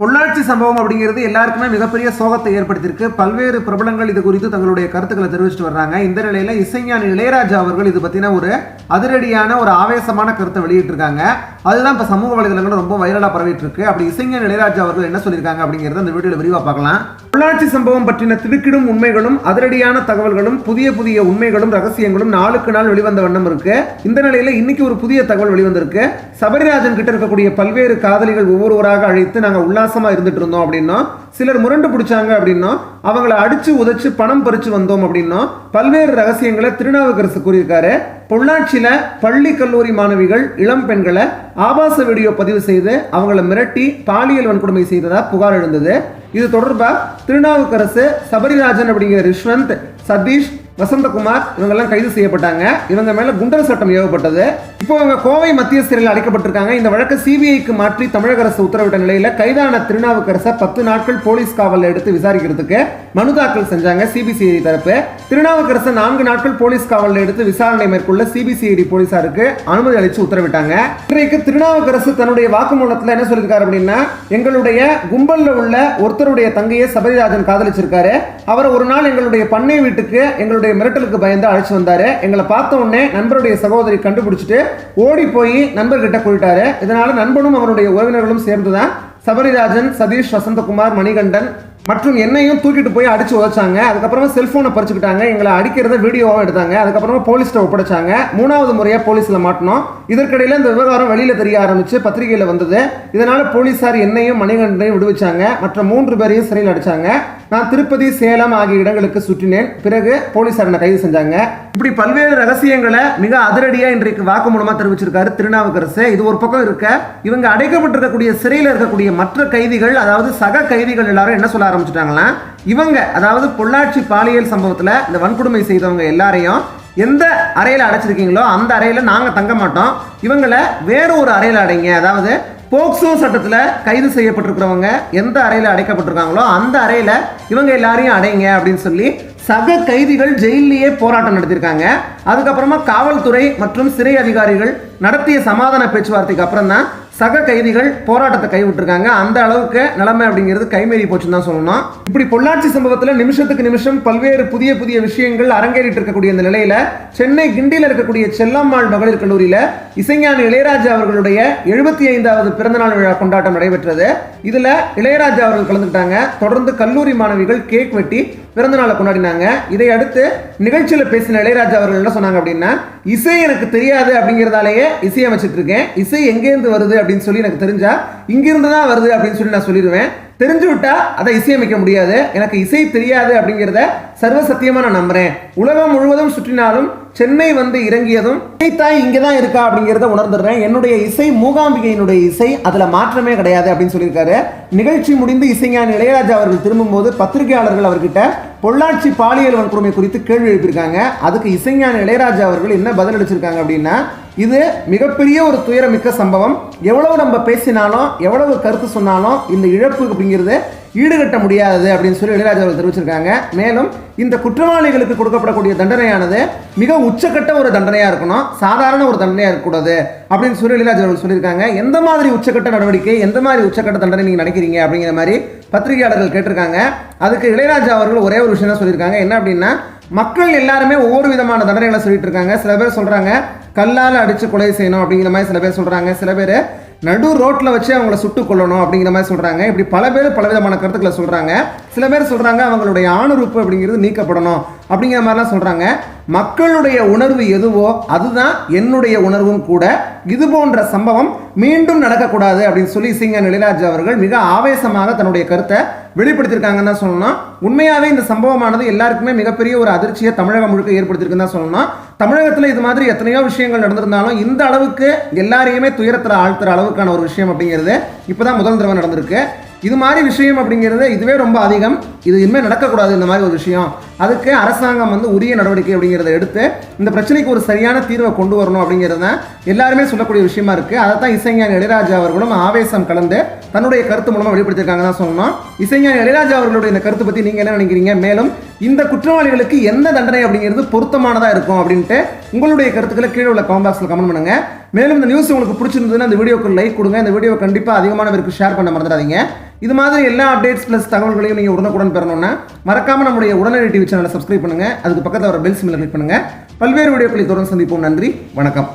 பொள்ளாச்சி சம்பவம் அப்படிங்கிறது எல்லாருக்குமே மிகப்பெரிய சோகத்தை ஏற்படுத்தியிருக்கு. பல்வேறு பிரபலங்கள் இது குறித்து தங்களுடைய கருத்துக்களை தெரிவிச்சுட்டு வர்றாங்க. இந்த நிலையில இசைஞானி இளையராஜா அவர்கள் இது பத்தின ஒரு அதிரடியான ஒரு ஆவேசமான கருத்தை வெளியிட்டிருக்காங்க. அதுதான் இப்போ சமூக வலைதளங்களும் ரொம்ப வைரலாக பரவிட்டு இருக்கு அப்படி இசைஞானி இளையராஜா அவர்கள் என்ன சொல்லியிருக்காங்க அப்படிங்கிறத அந்த வீடியோவில் விரிவாக பார்க்கலாம். பொள்ளாச்சி சம்பவம் பற்றின திடுக்கிடும் உண்மைகளும் அதிரடியான தகவல்களும் புதிய புதிய உண்மைகளும் ரகசியங்களும் நாளுக்கு நாள் வெளிவந்த வண்ணம் இருக்கு. இந்த நிலையில இன்னைக்கு ஒரு புதிய தகவல் வெளிவந்திருக்கு. சபரிராஜன் கிட்ட இருக்கக்கூடிய பல்வேறு காதலிகள் ஒவ்வொருவராக அழைத்து நாங்க உல்லாசமா இருந்துட்டு இருந்தோம் அப்படின்னா சிலர் முரண்டு பிடிச்சாங்க அப்படின்னா அவங்கள அடித்து உதைச்சு பணம் பறித்து வந்தோம் அப்படின்னா பல்வேறு ரகசியங்களை திருநாவுக்கரசு கூறியிருக்காரு. பொள்ளாச்சியில பள்ளி கல்லூரி மாணவிகள் இளம் பெண்களை ஆபாச வீடியோ பதிவு செய்து அவங்கள மிரட்டி பாலியல் வன்கொடுமை செய்ததா புகார் எழுந்தது. இது தொடர்பாக திருநாவுக்கரசு சபரிராஜன் அப்படிங்கிற ரிஷ்வந்த் சதீஷ் வசந்தகுமார் இவங்கெல்லாம் கைது செய்யப்பட்டாங்க. இவங்க மேல குண்டர் சட்டம் ஏவப்பட்டது. இப்போ இவங்க கோவை மத்திய சிறையில் அடைக்கப்பட்டிருக்காங்க. இந்த வழக்கை சிபிஐக்கு மாற்றி தமிழக அரசு உத்தரவிட்ட நிலையில கைதான திருநாவுக்கரசை பத்து நாட்கள் போலீஸ் காவலில் எடுத்து விசாரிக்கிறதுக்கு மனு தாக்கல் செஞ்சாங்க சிபிசிஐடி தரப்பு. திருநாவுக்கரசை நான்கு நாட்கள் போலீஸ் காவலில் எடுத்து விசாரணை மேற்கொள்ள சிபிசிஐடி போலீசாருக்கு அனுமதி அளித்து உத்தரவிட்டாங்க. இன்றைக்கு திருநாவுக்கரசு தன்னுடைய வாக்குமூலத்தில் என்ன சொல்லியிருக்காரு அப்படின்னா எங்களுடைய கும்பலில் உள்ள ஒருத்தருடைய தங்கையை சபரிராஜன் காதலிச்சிருக்காரு. அவர் ஒரு நாள் எங்களுடைய பண்ணை வீட்டுக்கு எங்களுடைய மிரட்டலுக்கு பயந்து அழைச்சி வந்தார். எங்களை பார்த்த உடனே நண்பருடைய சகோதரி கண்டுபிடிச்சிட்டு ஓடி போய் நண்பர்கிட்ட போயிட்டாரு இதனால் நண்பனும் அவருடைய உறவினர்களும் சேர்ந்து தான் சபரிராஜன் சதீஷ் வசந்தகுமார் மணிகண்டன் மற்றும் என்னையும் தூக்கிட்டு போய் அடிச்சு உதச்சாங்க. அதுக்கப்புறமா செல்போனை பறிச்சுக்கிட்டாங்க. எங்களை அடிக்கிறத வீடியோவாக எடுத்தாங்க. அதுக்கப்புறமா போலீஸ்கிட்ட ஒப்படைச்சாங்க. மூணாவது முறையாக போலீஸில் மாட்டினோம். இதற்கிடையில் இந்த விவகாரம் வெளியில் தெரிய ஆரம்பிச்சு பத்திரிகையில் வந்தது. இதனால போலீஸார் என்னையும் மணிகண்டனையும் விடுவிச்சாங்க. மற்ற மூன்று பேரையும் சிறையில் அடிச்சாங்க. நான் திருப்பதி சேலம் ஆகிய இடங்களுக்கு சுற்றினேன். பிறகு போலீஸார் என்னை கைது செஞ்சாங்க. இப்படி பல்வேறு ரகசியங்களை மிக அதிரடியாக இன்றைக்கு வாக்குமூலமாக தெரிவிச்சிருக்காரு திருநாவுக்கரசு. இது ஒரு பக்கம் இருக்க இவங்க அடைக்கப்பட்டிருக்கக்கூடிய சிறையில் இருக்கக்கூடிய மற்ற கைதிகள் அதாவது சக கைதிகள் எல்லாரும் என்ன சொல்ல ஆரம்பிச்சிட்டாங்கன்னா இவங்க அதாவது பொள்ளாச்சி பாலியல் சம்பவத்தில் இந்த வன்கொடுமை செய்தவங்க எல்லாரையும் எந்த அறையில் அடைச்சிருக்கீங்களோ அந்த அறையில் நாங்கள் தங்க மாட்டோம். இவங்களை வேற ஒரு அறையில் அடைங்க. அதாவது போக்சோ சட்டத்தில் கைது செய்யப்பட்டிருக்கிறவங்க எந்த அறையில் அடைக்கப்பட்டிருக்காங்களோ அந்த அறையில் இவங்க எல்லாரையும் அடைங்க அப்படின்னு சொல்லி சக கைதிகள் ஜெயிலேயே போராட்டம் நடத்தியிருக்காங்க. அதுக்கப்புறமா காவல்துறை மற்றும் சிறை அதிகாரிகள் நடத்திய சமாதான பேச்சுவார்த்தைக்கு அப்புறம் தான் சக கைதிகள் போராட்டத்தை கைவிட்டிருக்காங்க. அந்த அளவுக்கு நிலைமை அப்படிங்கிறது கைமேறி போச்சுன்னு தான் சொல்லணும். இப்படி பொள்ளாச்சி சம்பவத்தில் நிமிஷத்துக்கு நிமிஷம் பல்வேறு புதிய புதிய விஷயங்கள் அரங்கேறிட்டு இருக்கக்கூடிய இந்த நிலையில சென்னை கிண்டியில் இருக்கக்கூடிய செல்லம்மாள் மகளிர் கல்லூரியில் இசைஞான இளையராஜா அவர்களுடைய எழுபத்தி ஐந்தாவது பிறந்தநாள் விழா கொண்டாட்டம் நடைபெற்றது. இதுல இளையராஜா அவர்கள் கலந்துக்கிட்டாங்க. தொடர்ந்து கல்லூரி மாணவிகள் கேக் வெட்டி பிறந்த நாளை கொண்டாடினாங்க. இதை அடுத்து நிகழ்ச்சியில் பேசின இளையராஜா அவர்கள் என்ன சொன்னாங்க அப்படின்னா இசை எனக்கு தெரியாது அப்படிங்கிறதாலேயே இசையமைச்சிட்டு இருக்கேன். இசை எங்கேருந்து வருது அப்படின்னு சொல்லி எனக்கு தெரிஞ்சா இங்கிருந்து தான் வருது அப்படின்னு சொல்லி நான் சொல்லிடுவேன். தெரிஞ்சு விட்டா அதை இசையமைக்க முடியாது. எனக்கு இசை தெரியாது அப்படிங்கிறத சர்வசத்தியமா நான் நம்புறேன். உலகம் முழுவதும் சுற்றினாலும் சென்னை வந்து இறங்கியதும் இசைத்தாய் இங்கே தான் இருக்கா அப்படிங்கிறத உணர்ந்துடுறேன். என்னுடைய இசை மூகாம்பிகையினுடைய இசை அதில் மாற்றமே கிடையாது அப்படின்னு சொல்லியிருக்காரு. நிகழ்ச்சி முடிந்து இசைஞானி இளையராஜா அவர்கள் திரும்பும்போது பத்திரிகையாளர்கள் அவர்கிட்ட பொள்ளாச்சி பாலியல் வன்கொடுமை குறித்து கேள்வி எழுப்பியிருக்காங்க. அதுக்கு இசைஞானி இளையராஜா அவர்கள் என்ன பதிலளிச்சிருக்காங்க அப்படின்னா இது மிகப்பெரிய ஒரு துயரமிக்க சம்பவம். எவ்வளவு நம்ம பேசினாலும் எவ்வளவு கருத்து சொன்னாலும் இந்த இழப்பு அப்படிங்கிறது ஈடுகட்ட முடியாதது அப்படின்னு சொல்லி இளையராஜா அவர்கள் தெரிவிச்சிருக்காங்க. மேலும் இந்த குற்றவாளிகளுக்கு கொடுக்கப்படக்கூடிய தண்டனையானது மிக உச்சக்கட்ட ஒரு தண்டனையாக இருக்கணும். சாதாரண ஒரு தண்டனையாக இருக்கக்கூடாது அப்படின்னு சொல்லி இளையராஜா அவர்கள் சொல்லியிருக்காங்க. எந்த மாதிரி உச்சக்கட்ட நடவடிக்கை எந்த மாதிரி உச்சக்கட்ட தண்டனை நீங்கள் நினைக்கிறீங்க அப்படிங்கிற மாதிரி பத்திரிகையாளர்கள் கேட்டிருக்காங்க. அதுக்கு இளையராஜா அவர்கள் ஒரே ஒரு விஷயம் தான் சொல்லியிருக்காங்க. என்ன அப்படின்னா மக்கள் எல்லாருமே ஒவ்வொரு விதமான தண்டனைகளை சொல்லிட்டு இருக்காங்க. சில பேர் சொல்கிறாங்க கல்லால் அடித்து கொலை செய்யணும் அப்படிங்கிற மாதிரி சில பேர் சொல்கிறாங்க சில பேர் நடு ரோட்டில் வச்சு அவங்கள சுட்டு கொள்ளணும் அப்படிங்கிற மாதிரி சொல்கிறாங்க இப்படி பல பேர் பல விதமான கருத்துக்களை சொல்கிறாங்க சில பேர் சொல்கிறாங்க அவங்களுடைய ஆணுறுப்பு அப்படிங்கிறது நீக்கப்படணும் அப்படிங்கிற மாதிரிலாம் சொல்கிறாங்க மக்களுடைய உணர்வு எதுவோ அதுதான் என்னுடைய உணர்வும் கூட. இது போன்ற சம்பவம் மீண்டும் நடக்கக்கூடாது அப்படின்னு சொல்லி சிங்க இளையராஜா அவர்கள் மிக ஆவேசமாக தன்னுடைய கருத்தை வெளிப்படுத்தியிருக்காங்கன்னு தான் சொல்லணும். உண்மையாகவே இந்த சம்பவமானது எல்லாருக்குமே மிகப்பெரிய ஒரு அதிர்ச்சியை தமிழகம் முழுக்க ஏற்படுத்தியிருக்குன்னு தான் சொல்லணும். தமிழகத்தில் இது மாதிரி எத்தனையோ விஷயங்கள் நடந்திருந்தாலும் இந்த அளவுக்கு எல்லாரையுமே துயரத்தில் ஆழ்த்துற அளவுக்கான ஒரு விஷயம் அப்படிங்கிறது இப்போதான் முதல் தடவை நடந்திருக்கு. இது மாதிரி விஷயம் அப்படிங்கிறது இதுவே ரொம்ப அதிகம். இது இனிமேல் நடக்கக்கூடாது இந்த மாதிரி ஒரு விஷயம். அதுக்கு அரசாங்கம் வந்து உரிய நடவடிக்கை அப்படிங்கிறத எடுத்து இந்த பிரச்சனைக்கு ஒரு சரியான தீர்வை கொண்டு வரணும் அப்படிங்கிறது தான் எல்லாருமே சொல்லக்கூடிய விஷயமா இருக்குது அதை தான் இசைஞானி இளையராஜா அவர்களும் ஆவேசம் கலந்து தன்னுடைய கருத்து மூலமாக வெளிப்படுத்தியிருக்காங்க தான் சொல்லணும். இசைஞானி இளையராஜா அவர்களுடைய இந்த கருத்து பற்றி நீங்கள் என்ன நினைக்கிறீங்க? மேலும் இந்த குற்றவாளிகளுக்கு எந்த தண்டனை அப்படிங்கிறது பொருத்தமானதாக இருக்கும் அப்படின்ட்டு உங்களுடைய கருத்துக்களை கீழே உள்ள கமெண்ட் பாக்ஸில் கமெண்ட் பண்ணுங்க. மேலும் இந்த நியூஸ் உங்களுக்கு பிடிச்சிருந்ததுன்னா இந்த வீடியோக்கு லைக் கொடுங்க. இந்த வீடியோ கண்டிப்பாக அதிகமான பேருக்கு ஷேர் பண்ண மறந்துடாதீங்க. இது மாதிரி எல்லா அப்டேட்ஸ் ப்ளஸ் தகவல்களையும் நீங்கள் உடனுக்குடன் பெறணும்னா மறக்காம நம்முடைய உடனடி டிவி சேனலை சப்ஸ்கிரைப் பண்ணுங்க. அதுக்கு பக்கத்தில் வர பெல் சிம்மில் கிளிக் பண்ணுங்கள் பல்வேறு வீடியோக்களை தொடர்ந்து சந்திப்போம். நன்றி. வணக்கம்.